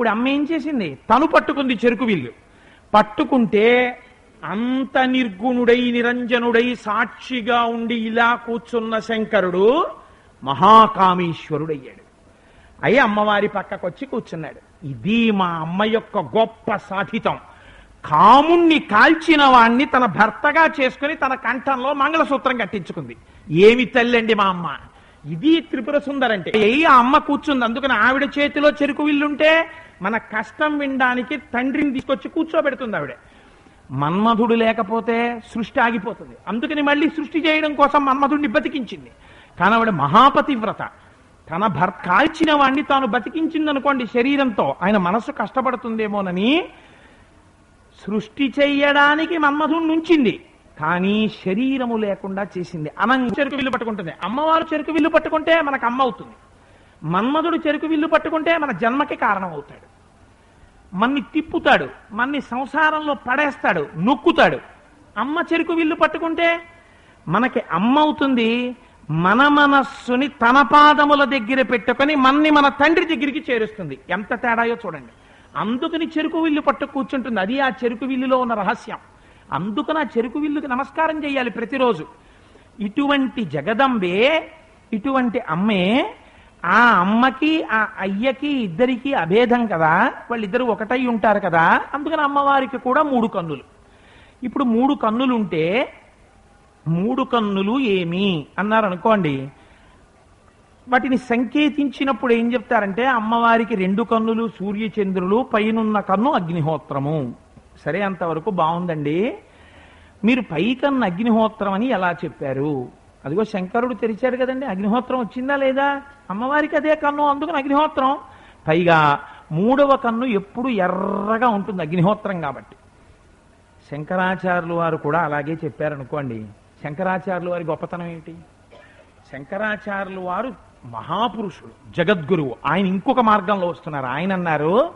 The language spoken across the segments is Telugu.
ఇప్పుడు అమ్మ ఏం చేసింది? తను పట్టుకుంది చెరుకు విల్లు. పట్టుకుంటే అంత నిర్గుణుడై నిరంజనుడై సాక్షిగా ఉండి ఇలా కూర్చున్న శంకరుడు మహాకామేశ్వరుడయ్యాడు. అయ్యి అమ్మవారి పక్కకొచ్చి కూర్చున్నాడు. ఇది మా అమ్మ యొక్క గొప్ప సాధితం. కాముణ్ణి కాల్చిన వాణ్ణి తన భర్తగా చేసుకుని తన కంఠంలో మంగళసూత్రం కట్టించుకుంది. ఏమి తల్లండి మా అమ్మ? ఇది త్రిపుర సుందరంటే. ఏ అమ్మ కూర్చుంది అందుకని ఆవిడ చేతిలో చెరుకు విల్లుంటే మన కష్టం వినడానికి తండ్రిని తీసుకొచ్చి కూర్చోబెడుతుంది ఆవిడ. మన్మధుడు లేకపోతే సృష్టి ఆగిపోతుంది. అందుకని మళ్ళీ సృష్టి చేయడం కోసం మన్మధుడిని బతికించింది. కానీ ఆవిడ మహాపతివ్రత. తన భర్త కాల్చిన వాణ్ణి తాను బతికించిందనుకోండి శరీరంతో ఆయన మనసు కష్టపడుతుందేమోనని సృష్టి చెయ్యడానికి మన్మధుడిని ఉంచింది. కానీ శరీరము లేకుండా చేసింది. అనం చెరుకు విల్లు పట్టుకుంటుంది. అమ్మవారు చెరుకు విల్లు పట్టుకుంటే మనకు అమ్మ అవుతుంది. మన్మధుడు చెరుకు విల్లు పట్టుకుంటే మన జన్మకి కారణం అవుతాడు. మన్ని తిప్పుతాడు మన్ని సంసారంలో పడేస్తాడు నొక్కుతాడు. అమ్మ చెరుకు విల్లు పట్టుకుంటే మనకి అమ్మ అవుతుంది. మన మనస్సుని తన పాదముల దగ్గర పెట్టుకొని మన్ని మన తండ్రి దగ్గరికి చేరుస్తుంది. ఎంత తేడాయో చూడండి. అందుకని చెరుకు విల్లు పట్టు కూర్చుంటుంది. అది ఆ చెరుకు విల్లులో ఉన్న రహస్యం. అందుకు నా చెరుకు విల్లుకి నమస్కారం చేయాలి ప్రతిరోజు. ఇటువంటి జగదంబే ఇటువంటి అమ్మే ఆ అమ్మకి ఆ అయ్యకి ఇద్దరికి అభేదం కదా. వాళ్ళిద్దరు ఒకటై ఉంటారు కదా. అందుకని అమ్మవారికి కూడా మూడు కన్నులు. ఇప్పుడు మూడు కన్నులు ఉంటే మూడు కన్నులు ఏమి అన్నారు అనుకోండి వాటిని సంకేతించినప్పుడు ఏం చెప్తారంటే అమ్మవారికి రెండు కన్నులు సూర్యచంద్రులు పైనున్న కన్ను అగ్నిహోత్రము. సరే అంతవరకు బాగుందండి మీరు పై కన్ను అగ్నిహోత్రం అని ఎలా చెప్పారు? అదిగో శంకరుడు తెరిచాడు కదండి అగ్నిహోత్రం వచ్చిందా లేదా? అమ్మవారికి అదే కన్ను అందుకని అగ్నిహోత్రం. పైగా మూడవ కన్ను ఎప్పుడు ఎర్రగా ఉంటుంది అగ్నిహోత్రం కాబట్టి. శంకరాచార్యులు వారు కూడా అలాగే చెప్పారనుకోండి. శంకరాచార్యులు వారి గొప్పతనం ఏంటి శంకరాచార్యులు వారు మహాపురుషుడు జగద్గురువు. ఆయన ఇంకొక మార్గంలో వస్తున్నారు. ఆయన అన్నారు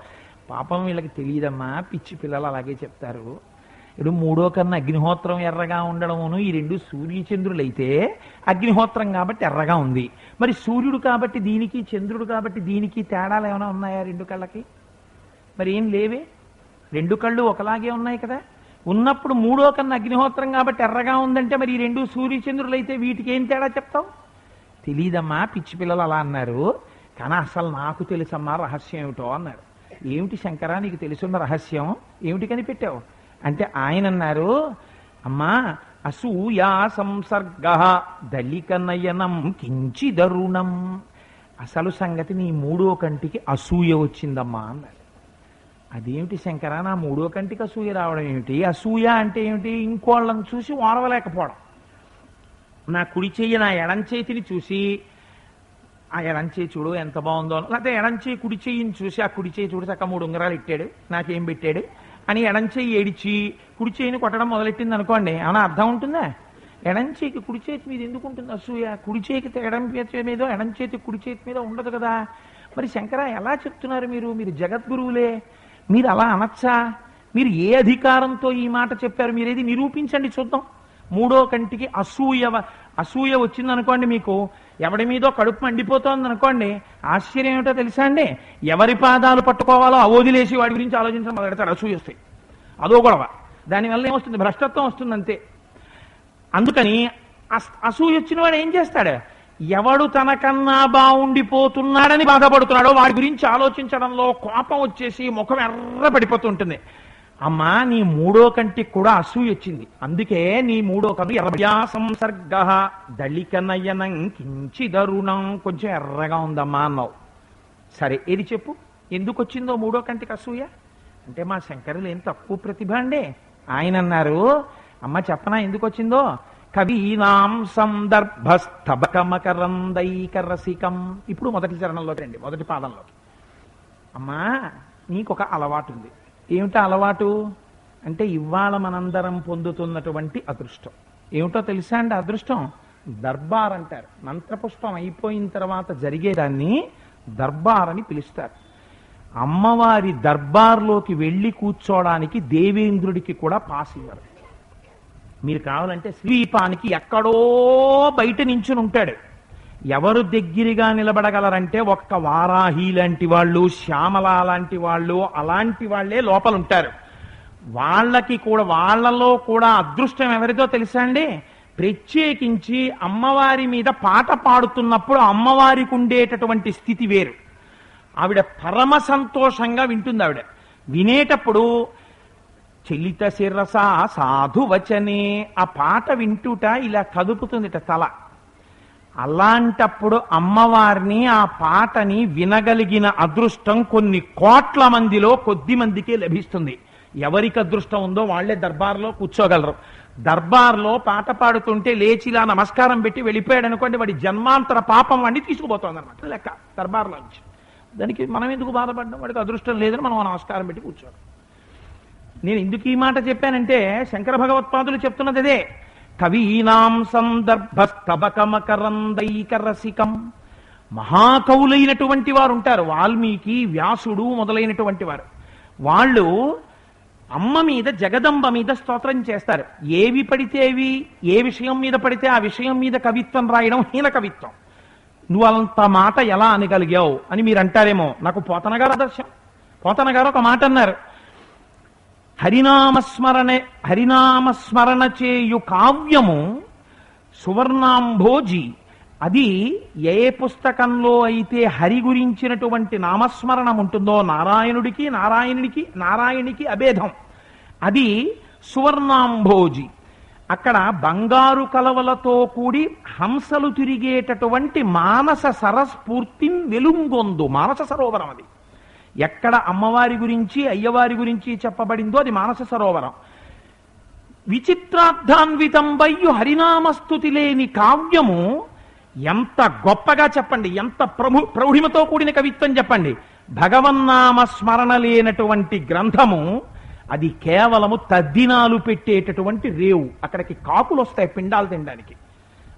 పాపం వీళ్ళకి తెలియదమ్మా. పిచ్చి పిల్లలు అలాగే చెప్తారు. ఇప్పుడు మూడో కన్నా అగ్నిహోత్రం ఎర్రగా ఉండడమును ఈ రెండు సూర్యచంద్రులైతే అగ్నిహోత్రం కాబట్టి ఎర్రగా ఉంది. మరి సూర్యుడు కాబట్టి దీనికి చంద్రుడు కాబట్టి దీనికి తేడాలు ఏమైనా ఉన్నాయా రెండు కళ్ళకి? మరి ఏం లేవే. రెండు కళ్ళు ఒకలాగే ఉన్నాయి కదా. ఉన్నప్పుడు మూడో కన్నా అగ్నిహోత్రం కాబట్టి ఎర్రగా ఉందంటే మరి ఈ రెండు సూర్యచంద్రులు అయితే వీటికి ఏం తేడా చెప్తావు? తెలీదమ్మా పిచ్చి పిల్లలు అలా అన్నారు. కానీ అసలు నాకు తెలుసమ్మా రహస్యం ఏమిటో అన్నారు. ఏమిటి శంకరా నీకు తెలుసున్న రహస్యం? ఏమిటి కనిపెట్టావు? అంటే ఆయన అన్నారు అమ్మా అసూయా సంసర్గ దళికనయనం కించి కించిదరుణం. అసలు సంగతి నీ మూడో కంటికి అసూయ వచ్చిందమ్మా అన్నారు అదేమిటి శంకర నా మూడో కంటికి అసూయ రావడం ఏమిటి? అసూయ అంటే ఏమిటి? ఇంకోళ్ళని చూసి ఓరవలేకపోవడం నా కుడి చెయ్యి నా ఎడం చేతిని చూసి ఆ ఎడం చూడు ఎంత బాగుందో లేకపోతే ఎడం కుడి చేయిని చూసి ఆ కుడి చేయి చూడు చక్క మూడు ఉంగరాలు ఇట్టాడు నాకేం పెట్టాడు అని ఎడంచేయి ఏడిచి కుడి చేయిని కొట్టడం మొదలెట్టింది అనుకోండి. ఏమైనా అర్థం ఉంటుందా? ఎడం కుడి చేతి మీద ఎందుకు ఉంటుంది అసూయ? కుడి చేతికి ఎడం చేతి మీద ఎడం చేతి కుడి చేతి మీద ఉండదు కదా. మరి శంకర ఎలా చెప్తున్నారు మీరు? మీరు జగద్గురువులే. మీరు అలా అనొచ్చా? మీరు ఏ అధికారంతో ఈ మాట చెప్పారు? మీరు నిరూపించండి చూద్దాం. మూడో కంటికి అసూయ అసూయ వచ్చింది అనుకోండి మీకు. ఎవడి మీదో కడుపు మండిపోతోంది అనుకోండి ఆశ్చర్యం ఏమిటో తెలుసా అండి? ఎవరి పాదాలు పట్టుకోవాలో అవోదిలేసి వాడి గురించి ఆలోచించడం మొదలెడతాడు అసూయ వస్తాయి అదో గొడవ. దానివల్ల ఏమొస్తుంది? భ్రష్టత్వం వస్తుంది అంతే. అందుకని అసూయ వచ్చిన వాడు ఏం చేస్తాడు? ఎవడు తనకన్నా బాగుండిపోతున్నాడని బాధపడుతున్నాడో వాడి గురించి ఆలోచించడంలో కోపం వచ్చేసి ముఖం ఎర్ర పడిపోతుంటుంది అమ్మా నీ మూడో కంటికి కూడా అసూయ వచ్చింది. అందుకే నీ మూడో కన్ను ఎర్రబ్యా సంసర్గ దళిక నయనం కించిదరుణం కొంచెం ఎర్రగా ఉందమ్మా అన్నావు. సరే ఏది చెప్పు? ఎందుకు వచ్చిందో మూడో కంటికి అసూయ? అంటే మా శంకరులు ఏం తక్కువ ప్రతిభ అండి. ఆయన అన్నారు అమ్మ చెప్పనా ఎందుకు వచ్చిందో? కవీనాం సందర్భస్తబకమకరందైక రసికం ఇప్పుడు మొదటి చరణంలోకి రండి మొదటి పాదంలోకి. అమ్మా నీకొక అలవాటు ఉంది. ఏమిటో అలవాటు? అంటే ఇవాళ మనందరం పొందుతున్నటువంటి అదృష్టం. ఏమిటో తెలుసా అండి అదృష్టం? దర్బార్ అంటారు. మంత్రపుష్పం అయిపోయిన తర్వాత జరిగేదాన్ని దర్బార్ అని పిలుస్తారు. అమ్మవారి దర్బార్లోకి వెళ్ళి కూర్చోవడానికి దేవేంద్రుడికి కూడా పాస్ ఇవ్వరు. మీరు కావాలంటే స్వీపానికి ఎక్కడో బయట నించుని ఉంటాడు. ఎవరు దగ్గరగా నిలబడగలరంటే ఒక్క వారాహి లాంటి వాళ్ళు శ్యామల లాంటి వాళ్ళు అలాంటి వాళ్ళే లోపలుంటారు. వాళ్ళకి కూడా వాళ్ళలో కూడా అదృష్టం ఎవరిదో తెలుసా అండి? ప్రత్యేకించి అమ్మవారి మీద పాట పాడుతున్నప్పుడు అమ్మవారికి ఉండేటటువంటి స్థితి వేరు. ఆవిడ పరమ సంతోషంగా వింటుంది ఆవిడ. వినేటప్పుడు చెలిత శిరస సాధు వచనే ఆ పాట వింటుట ఇలా కదుపుతుందిట తల. అలాంటప్పుడు అమ్మవారిని ఆ పాటని వినగలిగిన అదృష్టం కొన్ని కోట్ల మందిలో కొద్ది మందికే లభిస్తుంది. ఎవరికి అదృష్టం ఉందో వాళ్ళే దర్బార్లో కూర్చోగలరు. దర్బార్లో పాట పాడుతుంటే లేచి ఇలా నమస్కారం పెట్టి వెళ్ళిపోయాడు అనుకోండి వాడి జన్మాంతర పాపం వాడిని తీసుకుపోతుంది అనమాట లెక్క దర్బార్లో నుంచి. దానికి మనం ఎందుకు బాధపడ్డాం? వాడికి అదృష్టం లేదని మనం నమస్కారం పెట్టి కూర్చోడు నేను ఎందుకు ఈ మాట చెప్పానంటే శంకర భగవత్పాదులు చెప్తున్నది అదే. కవీనాం సందర్భ రసికం మహాకవులైనటువంటి వారు ఉంటారు వాల్మీకి వ్యాసుడు మొదలైనటువంటి వారు. వాళ్ళు అమ్మ మీద జగదంబ మీద స్తోత్రం చేస్తారు. ఏవి పడితే అవి ఏ విషయం మీద పడితే ఆ విషయం మీద కవిత్వం రాయడం హీన కవిత్వం. నువ్వు అంత మాట ఎలా అనగలిగావు అని మీరు అంటారేమో నాకు పోతనగారు ఆదర్శం. పోతన గారు ఒక మాట అన్నారు. హరినామస్మరణ హరినామస్మరణ చేయు కావ్యము సువర్ణాంభోజి. అది ఏ పుస్తకంలో అయితే హరి గురించినటువంటి నామస్మరణం ఉంటుందో నారాయణుడికి నారాయణుడికి నారాయణికి అభేదం. అది సువర్ణాంభోజి. అక్కడ బంగారు కలవలతో కూడి హంసలు తిరిగేటటువంటి మానస సరస్ఫూర్తి వెలుంగొందు. మానస సరోవరం అది. ఎక్కడ అమ్మవారి గురించి అయ్యవారి గురించి చెప్పబడిందో అది మానస సరోవరం. విచిత్రార్థాన్వితం వయ్యు హరినామస్తుతి లేని కావ్యము ఎంత గొప్పగా చెప్పండి ఎంత ప్రభు ప్రౌఢిమతో కూడిన కవిత్వం చెప్పండి. భగవన్నామ స్మరణ లేనటువంటి గ్రంథము అది కేవలము తద్దినాలు పెట్టేటటువంటి రేవు. అక్కడికి కాకులు వస్తాయి పిండాలు తినడానికి.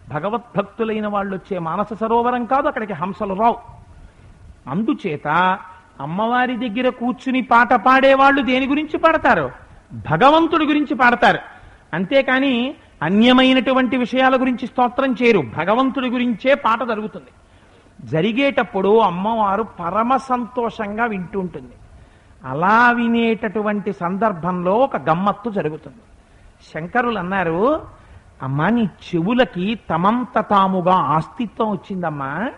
భగవద్భక్తులైన వాళ్ళు వచ్చే మానస సరోవరం కాదు అక్కడికి హంసలు రావు. అందుచేత అమ్మవారి దగ్గర కూర్చుని పాట పాడేవాళ్ళు దేని గురించి పాడతారు? భగవంతుడి గురించి పాడతారు. అంతేకాని అన్యమైనటువంటి విషయాల గురించి స్తోత్రం చేయరు. భగవంతుడి గురించే పాట జరుగుతుంది. జరిగేటప్పుడు అమ్మవారు పరమ సంతోషంగా వింటుంటుంది అలా వినేటటువంటి సందర్భంలో ఒక గమ్మత్తు జరుగుతుంది. శంకరులు అన్నారు అమ్మా నీ చెవులకి తమంత తాముగా ఆస్తిత్వం వచ్చిందమ్మా.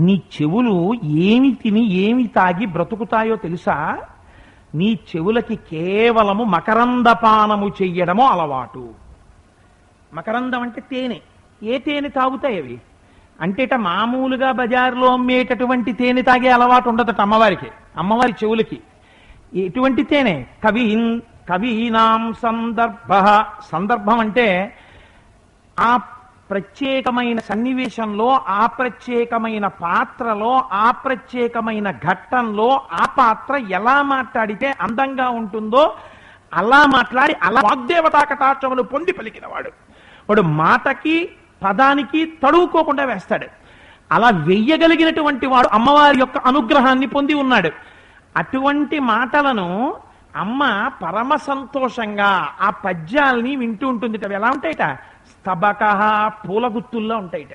నీ చెవులు ఏమి తిని ఏమి తాగి బ్రతుకుతాయో తెలుసా? నీ చెవులకి కేవలము మకరందపానము చెయ్యడము అలవాటు. మకరందం అంటే తేనె. ఏ తేనె తాగుతాయి అవి? అంటేట మామూలుగా బజారులో అమ్మేటటువంటి తేనె తాగే అలవాటు ఉండదట అమ్మవారికి అమ్మవారి చెవులకి. ఎటువంటి తేనె? కవి కవీనాం సందర్భ. సందర్భం అంటే ఆ ప్రత్యేకమైన సన్నివేశంలో ఆ ప్రత్యేకమైన పాత్రలో ఆ ప్రత్యేకమైన ఘట్టంలో ఆ పాత్ర ఎలా మాట్లాడితే అందంగా ఉంటుందో అలా మాట్లాడి అలా వాగ్దేవతా కటాక్షములు పొంది పలికినవాడు. వాడు మాటకి పదానికి తడువుకోకుండా వేస్తాడు. అలా వెయ్యగలిగినటువంటి వాడు అమ్మవారి యొక్క అనుగ్రహాన్ని పొంది ఉన్నాడు. అటువంటి మాటలను అమ్మ పరమ సంతోషంగా ఆ పద్యాల్ని వింటూ ఉంటుంది అవి ఎలా ఉంటాయిట? స్తబక పూల గుత్తుల్లో ఉంటాయిట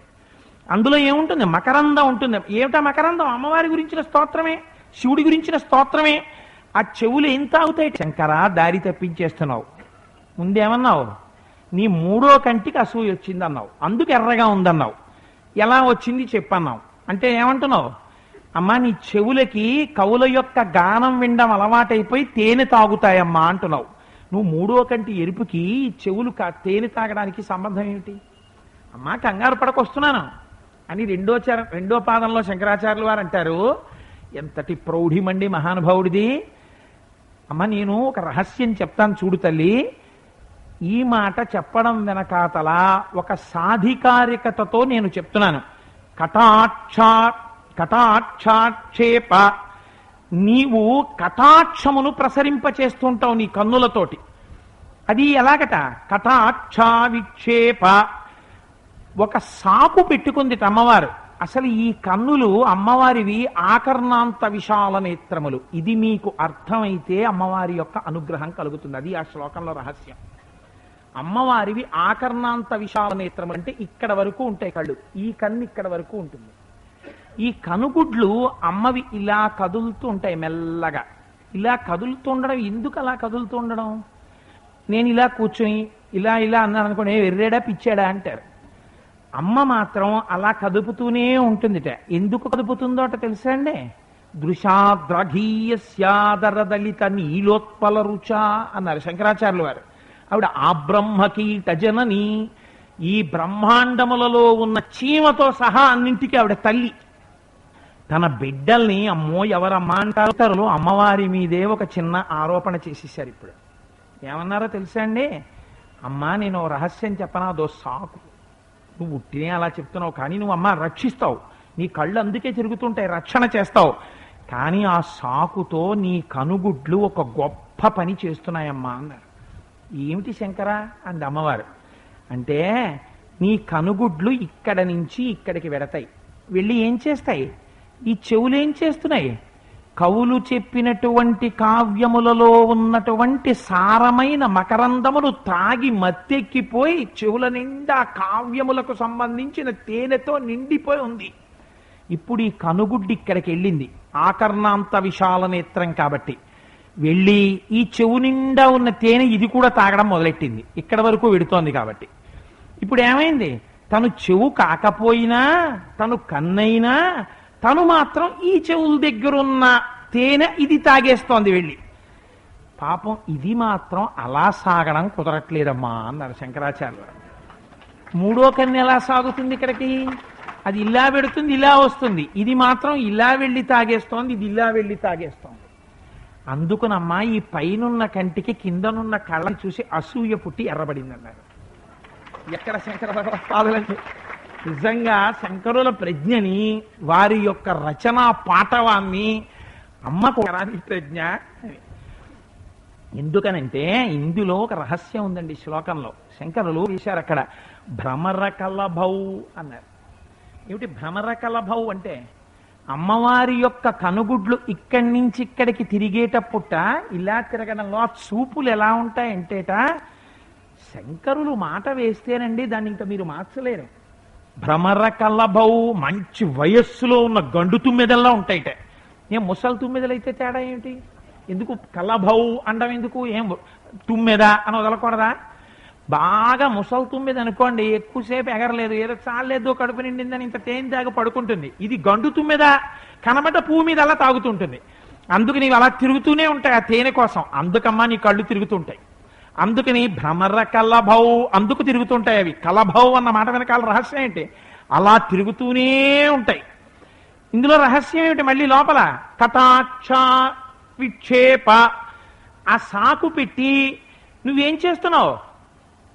అందులో ఏముంటుంది? మకరందం ఉంటుంది. ఏమిటా మకరందం? అమ్మవారి గురించిన స్తోత్రమే? శివుడి గురించిన స్తోత్రమే? ఆ చెవులు ఏం తాగుతాయి శంకర దారి తప్పించేస్తున్నావు. ముందేమన్నావు? నీ మూడో కంటికి అసూయ వచ్చింది అన్నావు అందుకు ఎర్రగా ఉందన్నావు. ఎలా వచ్చింది చెప్పన్నావు. అంటే ఏమంటున్నావు? అమ్మా నీ చెవులకి కవుల యొక్క గానం వినడం అలవాటైపోయి తేనె తాగుతాయమ్మా అంటున్నావు. నువ్వు మూడో కంటి ఎరుపుకి చెవులు తేనె తాగడానికి సంబంధం ఏమిటి? అమ్మా కంగారు పడకొస్తున్నాను అని రెండో చర రెండో పాదంలో శంకరాచార్యులు వారు అంటారు ఎంతటి ప్రౌఢిమండి మహానుభావుడిది. అమ్మ నేను ఒక రహస్యం చెప్తాను చూడు తల్లి. ఈ మాట చెప్పడం వెనకాతల ఒక సాధికారికతతో నేను చెప్తున్నాను. కటాక్షా కటాక్షాక్షేప నీవు కటాక్షమును ప్రసరింపచేస్తుంటావు నీ కన్నులతోటి. అది ఎలాగట? కటాక్షా విక్షేప ఒక సాకు పెట్టుకుంది అమ్మవారు. అసలు ఈ కన్నులు అమ్మవారివి ఆకర్ణాంత విశాల నేత్రములు. ఇది మీకు అర్థమైతే అమ్మవారి యొక్క అనుగ్రహం కలుగుతుంది. అది ఆ శ్లోకంలో రహస్యం. అమ్మవారివి ఆకర్ణాంత విశాల నేత్రములు. అంటే ఇక్కడ వరకు ఉంటాయి కళ్ళు. ఈ కన్ను ఇక్కడ వరకు ఉంటుంది. ఈ కనుగుడ్లు అమ్మవి ఇలా కదులుతూ ఉంటాయి మెల్లగా. ఇలా కదులుతూ ఉండడం ఎందుకు అలా కదులుతూ ఉండడం? నేను ఇలా కూర్చొని ఇలా ఇలా అన్నాను అనుకోండి వెర్రాడా పిచ్చాడా అంటారు. అమ్మ మాత్రం అలా కదుపుతూనే ఉంటుందిట. ఎందుకు కదుపుతుందో అట తెలుసా అండి? దృశాద్రఘీయస్యాదరదలిత నీలోత్పల రుచ అన్నారు శంకరాచార్యులు వారు. ఆవిడ ఆ బ్రహ్మకీట జనని ఈ బ్రహ్మాండములలో ఉన్న చీమతో సహా అన్నింటికి ఆవిడ తల్లి. తన బిడ్డల్ని అమ్మో ఎవరమ్మా అంటారు అమ్మవారి మీదే ఒక చిన్న ఆరోపణ చేసేసారు ఇప్పుడు. ఏమన్నారో తెలుసా అండి? అమ్మా నేను ఓ రహస్యం చెప్పనా? అదో సాకు. నువ్వు ఉట్టినే అలా చెప్తున్నావు కానీ నువ్వు అమ్మ రక్షిస్తావు. నీ కళ్ళు అందుకే తిరుగుతుంటాయి రక్షణ చేస్తావు. కానీ ఆ సాకుతో నీ కనుగుడ్లు ఒక గొప్ప పని చేస్తున్నాయమ్మా అన్నారు. ఏమిటి శంకర? అంది అమ్మవారు. అంటే నీ కనుగుడ్లు ఇక్కడ నుంచి ఇక్కడికి వెడతాయి. వెళ్ళి ఏం చేస్తాయి? ఈ చెవులు ఏం చేస్తున్నాయి? కవులు చెప్పినటువంటి కావ్యములలో ఉన్నటువంటి సారమైన మకరందములు తాగి మత్తెక్కిపోయి చెవుల నిండా కావ్యములకు సంబంధించిన తేనెతో నిండిపోయి ఉంది. ఇప్పుడు ఈ కనుగుడ్డి ఇక్కడికి వెళ్ళింది. ఆకర్ణాంత విశాల నేత్రం కాబట్టి. వెళ్ళి ఈ చెవు నిండా ఉన్న తేనె ఇది కూడా తాగడం మొదలెట్టింది. ఇక్కడ వరకు విడుతోంది కాబట్టి. ఇప్పుడు ఏమైంది? తను చెవు కాకపోయినా తను కన్నైనా తను మాత్రం ఈ చెవుల దగ్గరున్న తేనె ఇది తాగేస్తోంది వెళ్ళి. పాపం ఇది మాత్రం అలా సాగడం కుదరట్లేదమ్మా అన్నారు శంకరాచార్య మూడో కన్య ఎలా సాగుతుంది ఇక్కడికి? అది ఇలా పెడుతుంది ఇలా వస్తుంది. ఇది మాత్రం ఇలా వెళ్ళి తాగేస్తోంది ఇది ఇలా వెళ్ళి తాగేస్తోంది. అందుకునమ్మా ఈ పైనున్న కంటికి కిందనున్న కళ్ళని చూసి అసూయ పుట్టి ఎర్రబడింది అన్నారు ఎక్కడ శంకర భగవత్పాదులంటే నిజంగా శంకరుల ప్రజ్ఞని వారి యొక్క రచనా పాఠవాన్ని అమ్మకు రాని ప్రజ్ఞ ఎందుకనంటే ఇందులో ఒక రహస్యం ఉందండి శ్లోకంలో. శంకరులు వేశారు అక్కడ భ్రమర కలభౌ అన్నారు. ఏమిటి భ్రమర కలభౌ అంటే? అమ్మవారి యొక్క కనుగుడ్లు ఇక్కడి నుంచి ఇక్కడికి తిరిగేటప్పుట ఇలా తిరగడంలో ఆ చూపులు ఎలా ఉంటాయంటేట? శంకరులు మాట వేస్తేనండి దాన్ని ఇంకా మీరు మార్చలేరు. భ్రమర కల్లభౌ మంచి వయస్సులో ఉన్న గండు తుమ్మెదల్లా ఉంటాయిట. ఏం ముసలి తుమ్మెదలైతే తేడా ఏమిటి? ఎందుకు కల్లభౌ అండం ఎందుకు? ఏం తుమ్మెద అని వదలకూడదా? బాగా ముసలి తుమ్మెద అనుకోండి ఎక్కువసేపు ఎగరలేదు ఏదో చాలేదో కడుపు నిండిందని ఇంత తేనె తాగి పడుకుంటుంది. ఇది గండు తుమ్మెద? కనబడ్డ పువ్వు మీద అలా తాగుతుంటుంది. అందుకు నీవు అలా తిరుగుతూనే ఉంటాయి ఆ తేనె కోసం. అందుకమ్మా నీ కళ్ళు తిరుగుతుంటాయి అందుకని భ్రమర కలభౌ అందుకు తిరుగుతుంటాయి అవి. కలభౌ అన్న మాట వెనకాల రహస్యం ఏంటి? అలా తిరుగుతూనే ఉంటాయి. ఇందులో రహస్యం ఏమిటి? మళ్ళీ లోపల కటాక్ష విక్షేప. ఆ సాకు పెట్టి నువ్వేం చేస్తున్నావు?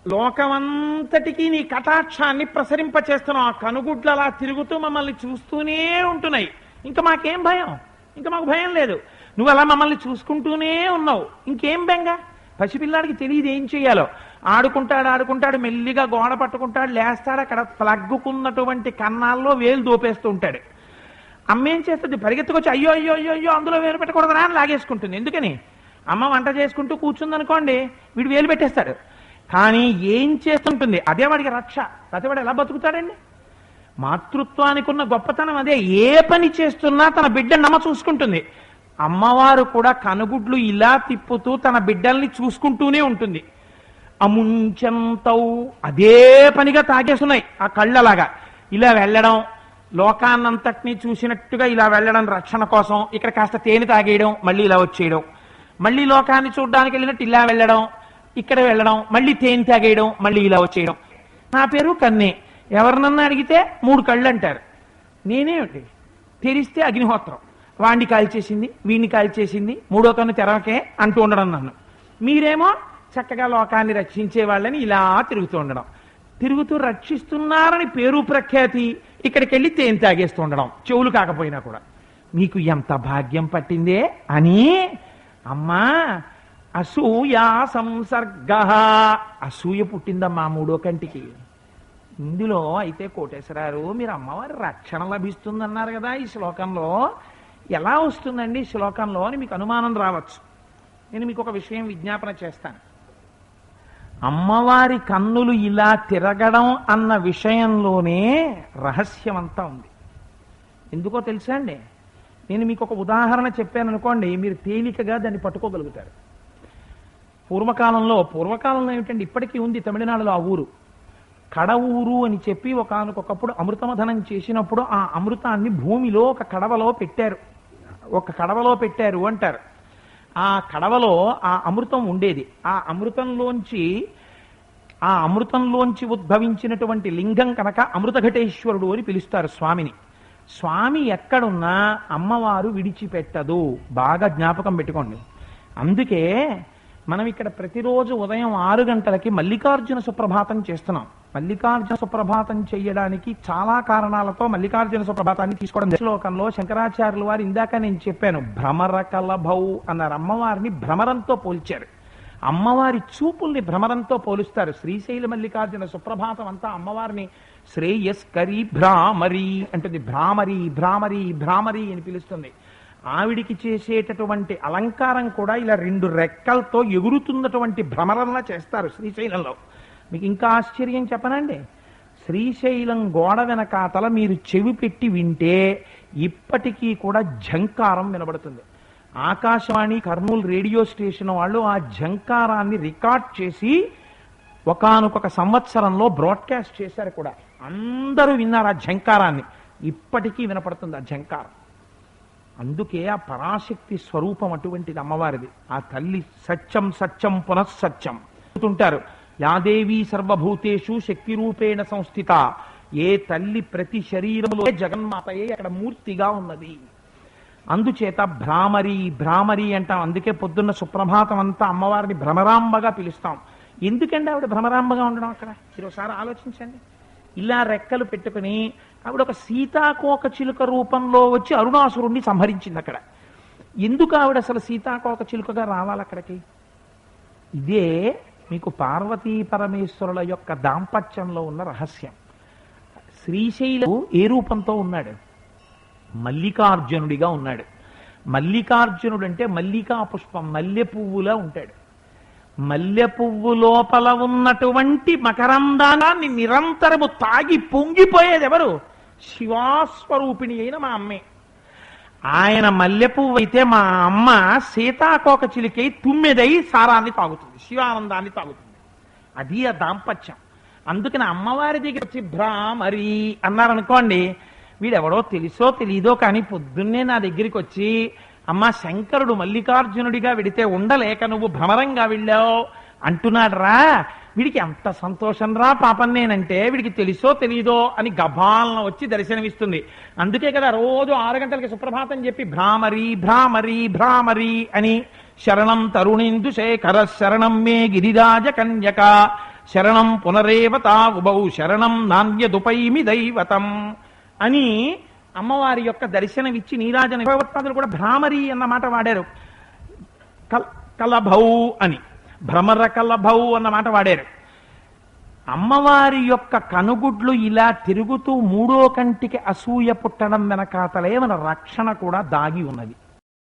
లోకమంతటికి నీ కటాక్షాన్ని ప్రసరింప చేస్తున్నావు ఆ కనుగుడ్లు అలా తిరుగుతూ మమ్మల్ని చూస్తూనే ఉంటున్నాయి. ఇంకా మాకేం భయం? ఇంకా మాకు భయం లేదు. నువ్వు అలా మమ్మల్ని చూసుకుంటూనే ఉన్నావు. ఇంకేం బెంగ? పసిపిల్లాడికి తెలియదు ఏం చేయాలో ఆడుకుంటాడు ఆడుకుంటాడు మెల్లిగా గోడ పట్టుకుంటాడు లేస్తాడు అక్కడ ప్లగ్గుకున్నటువంటి కన్నాల్లో వేలు దోపేస్తూ ఉంటాడు. అమ్మ ఏం చేస్తుంది? పరిగెత్తుకొచ్చి అయ్యో అయ్యో అయ్యో అయ్యో అందులో వేలు పెట్టకూడదురా అని లాగేసుకుంటుంది. ఎందుకని? అమ్మ వంట చేసుకుంటూ కూర్చుందనుకోండి వీడు వేలు పెట్టేస్తాడు. కానీ ఏం చేస్తుంటుంది? అదే వాడికి రక్ష. ప్రతివాడు వాడు ఎలా బతుకుతాడండి? మాతృత్వానికి ఉన్న గొప్పతనం అదే. ఏ పని చేస్తున్నా తన బిడ్డ నమ్మ చూసుకుంటుంది. అమ్మవారు కూడా కనుగుడ్లు ఇలా తిప్పుతూ తన బిడ్డల్ని చూసుకుంటూనే ఉంటుంది. అముంచంతౌ అదే పనిగా తాగేస్తున్నాయి ఆ కళ్ళలాగా. ఇలా వెళ్ళడం లోకాన్నంతటినీ చూసినట్టుగా ఇలా వెళ్ళడం రక్షణ కోసం ఇక్కడ కాస్త తేనె తాగేయడం మళ్ళీ ఇలా వచ్చేయడం. మళ్ళీ లోకాన్ని చూడడానికి వెళ్ళినట్టు ఇలా వెళ్ళడం ఇక్కడ వెళ్ళడం మళ్ళీ తేనె తాగేయడం మళ్ళీ ఇలా వచ్చేయడం. నా పేరు కన్నే. ఎవరినన్నా అడిగితే మూడు కళ్ళు అంటారు నేనేమిటి? తెరిస్తే అగ్నిహోత్రం. వాణ్ణి కాల్చేసింది వీణ్ణి కాల్చేసింది మూడో కన్ను తెరవకే అంటూ ఉండడం నన్ను. మీరేమో చక్కగా లోకాన్ని రక్షించే వాళ్ళని ఇలా తిరుగుతూ ఉండడం. తిరుగుతూ రక్షిస్తున్నారని పేరు ప్రఖ్యాతి ఇక్కడికి వెళ్ళి తేనె తాగేస్తూ ఉండడం చెవులు కాకపోయినా కూడా. మీకు ఎంత భాగ్యం పట్టిందే అని అమ్మా అసూయా సంసర్గ. అసూయ పుట్టిందమ్మా మూడో కంటికి. ఇందులో అయితే కోటేశ్వరారు మీరు అమ్మవారి రక్షణ లభిస్తుందన్నారు కదా ఈ శ్లోకంలో. ఎలా వస్తుందండి శ్లోకంలో అని మీకు అనుమానం రావచ్చు. నేను మీకు ఒక విషయం విజ్ఞాపన చేస్తాను. అమ్మవారి కన్నులు ఇలా తిరగడం అన్న విషయంలోనే రహస్యం అంతా ఉంది. ఎందుకో తెలుసా అండి? నేను మీకు ఒక ఉదాహరణ చెప్పాను అనుకోండి మీరు తేలికగా దాన్ని పట్టుకోగలుగుతారు. పూర్వకాలంలో పూర్వకాలంలో ఏమిటండి? ఇప్పటికీ ఉంది తమిళనాడులో ఆ ఊరు. కడ ఊరు అని చెప్పి ఒకనకొకప్పుడు అమృతమధనం చేసినప్పుడు ఆ అమృతాన్ని భూమిలో ఒక కడవలో పెట్టారు. ఒక కడవలో పెట్టారు అంటారు. ఆ కడవలో ఆ అమృతం ఉండేది. ఆ అమృతంలోంచి ఆ అమృతంలోంచి ఉద్భవించినటువంటి లింగం కనుక అమృతఘటేశ్వరుడు అని పిలుస్తారు స్వామిని. స్వామి ఎక్కడున్నా అమ్మవారు విడిచిపెట్టదు. బాగా జ్ఞాపకం పెట్టుకోండి. అందుకే మనం ఇక్కడ ప్రతిరోజు ఉదయం ఆరు గంటలకి మల్లికార్జున సుప్రభాతం చేస్తున్నాం. మల్లికార్జున సుప్రభాతం చేయడానికి చాలా కారణాలతో మల్లికార్జున సుప్రభాతాన్ని తీసుకోవడం శ్లోకంలో శంకరాచార్యులు వారు ఇందాక నేను చెప్పాను భ్రమర కలభౌ అన్నారు. అమ్మవారిని భ్రమరంతో పోల్చారు. అమ్మవారి చూపుల్ని భ్రమరంతో పోలుస్తారు. శ్రీశైల మల్లికార్జున సుప్రభాతం అంతా అమ్మవారిని శ్రేయస్కరి భ్రామరి అంటుంది. భ్రామరి భ్రామరి భ్రామరి అని పిలుస్తుంది. ఆవిడికి చేసేటటువంటి అలంకారం కూడా ఇలా రెండు రెక్కలతో ఎగురుతున్నటువంటి భ్రమరంలా చేస్తారు శ్రీశైలంలో. మీకు ఇంకా ఆశ్చర్యం చెప్పనండి. శ్రీశైలం గోడ వెనకాతల మీరు చెవి పెట్టి వింటే ఇప్పటికీ కూడా ఝంకారం వినబడుతుంది. ఆకాశవాణి కర్నూలు రేడియో స్టేషన్ వాళ్ళు ఆ ఝంకారాన్ని రికార్డ్ చేసి ఒకానొక సంవత్సరంలో బ్రాడ్కాస్ట్ చేశారు కూడా. అందరూ విన్నారు ఆ ఝంకారాన్ని. ఇప్పటికీ వినపడుతుంది ఆ ఝంకారం. అందుకే ఆ పరాశక్తి స్వరూపం అటువంటిది అమ్మవారిది. ఆ తల్లి సత్యం సత్యం పునఃసత్యం. అంటుంటారు యాదేవి సర్వభూతేషు శక్తి రూపేణ సంస్థిత. ఏ తల్లి ప్రతి శరీరంలో జగన్మాతయే అక్కడ మూర్తిగా ఉన్నది. అందుచేత భ్రామరి భ్రామరి అంటాం. అందుకే పొద్దున్న సుప్రభాతం అంతా అమ్మవారిని భ్రమరాంబగా పిలుస్తాం. ఎందుకండి ఆవిడ భ్రమరాంబగా ఉండడం అక్కడ? ఈరోసారి ఆలోచించండి. ఇలా రెక్కలు పెట్టుకుని ఆవిడ ఒక సీతాకోక చిలుక రూపంలో వచ్చి అరుణాసురుణ్ణి సంహరించింది అక్కడ. ఎందుకు ఆవిడ అసలు సీతాకోక చిలుకగా రావాలి అక్కడికి? ఇదే మీకు పార్వతీ పరమేశ్వరుల యొక్క దాంపత్యంలో ఉన్న రహస్యం. శ్రీశైలం ఏ రూపంతో ఉన్నాడు? మల్లికార్జునుడిగా ఉన్నాడు. మల్లికార్జునుడు అంటే మల్లికా పుష్పం మల్లె పువ్వులా ఉంటాడు. మల్లె పువ్వు లోపల ఉన్నటువంటి మకరందానాన్ని నిరంతరము తాగి పొంగిపోయేది ఎవరు? శివాస్వరూపిణి అయిన మా అమ్మే. ఆయన మల్లె పువ్వు అయితే మా అమ్మ సీతాకోక చిలికై తుమ్మెదై సారాన్ని తాగుతుంది శివానందాన్ని తాగుతుంది. అది ఆ దాంపత్యం. అందుకని అమ్మవారి దగ్గర వచ్చి భ్రామరి అన్నారనుకోండి వీడెవడో తెలుసో తెలీదో కానీ పొద్దున్నే నా దగ్గరికి వచ్చి అమ్మ శంకరుడు మల్లికార్జునుడిగా వెడితే ఉండలేక నువ్వు భ్రమరంగా వెళ్ళావు అంటున్నాడు రా వీడికి ఎంత సంతోషం రా పాపం నేనంటే వీడికి తెలుసో తెలీదో అని గభాలన వచ్చి దర్శనమిస్తుంది. అందుకే కదా రోజు ఆరు గంటలకి సుప్రభాతం చెప్పి భ్రామరి భ్రామరి భ్రామరి అని శరణం తరుణిందు శేఖర శరణం మే గిరిరాజ కన్యక. శరణం పునరేవతా ఉభౌ శరణం నాణ్యదుపైమి దైవతం అని అమ్మవారి యొక్క దర్శనమిచ్చి నీరాజన భగవత్పాదులు కూడా భ్రామరి అన్న మాట వాడారు. కలభౌ అని. భ్రమర కలభౌ అన్న మాట వాడారు. అమ్మవారి యొక్క కనుగుడ్లు ఇలా తిరుగుతూ మూడో కంటికి అసూయ పుట్టడం వెనకాతలే మన రక్షణ కూడా దాగి ఉన్నది.